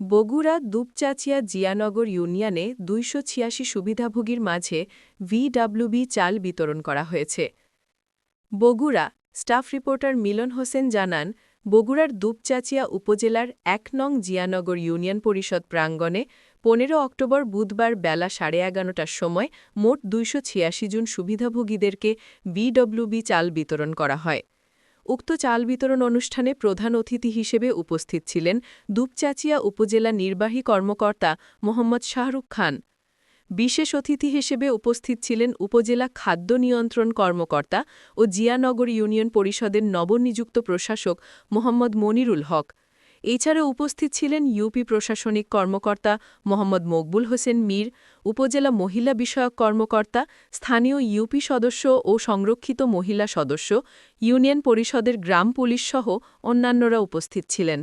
বগুড়া দুপচাচিয়া জিয়ানগর ইউনিয়নে দুইশো ছিয়াশি সুবিধাভোগীর মাঝে ভিডব্লিউবি চাল বিতরণ করা হয়েছে। বগুড়া, স্টাফ রিপোর্টার মিলন হোসেন জানান, বগুড়ার দুপচাচিয়া উপজেলার এক নং জিয়ানগর ইউনিয়ন পরিষদ প্রাঙ্গণে পনেরো অক্টোবর বুধবার বেলা সাড়ে এগারোটার সময় মোট দুইশো ছিয়াশি জন সুবিধাভোগীদেরকে বিডব্লিউবি চাল বিতরণ করা হয়। উক্ত চাল বিতরণ অনুষ্ঠানে প্রধান অতিথি হিসেবে উপস্থিত ছিলেন দুপচাচিয়া উপজেলা নির্বাহী কর্মকর্তা মোহাম্মদ শাহরুখ খান। বিশেষ অতিথি হিসেবে উপস্থিত ছিলেন উপজেলা খাদ্য নিয়ন্ত্রণ কর্মকর্তা ও জিয়ানগর ইউনিয়ন পরিষদের নবনিযুক্ত প্রশাসক মোহাম্মদ মনিরুল হক। এছাড়া উপস্থিত ছিলেন ইউপি প্রশাসনিক কর্মকর্তা মোহাম্মদ মকবুল হোসেন মীর, উপজেলা মহিলা বিষয়ক কর্মকর্তা, স্থানীয় ইউপি সদস্য ও সংরক্ষিত মহিলা সদস্য, ইউনিয়ন পরিষদের গ্রাম পুলিশ সহ অন্যান্যরা উপস্থিত ছিলেন।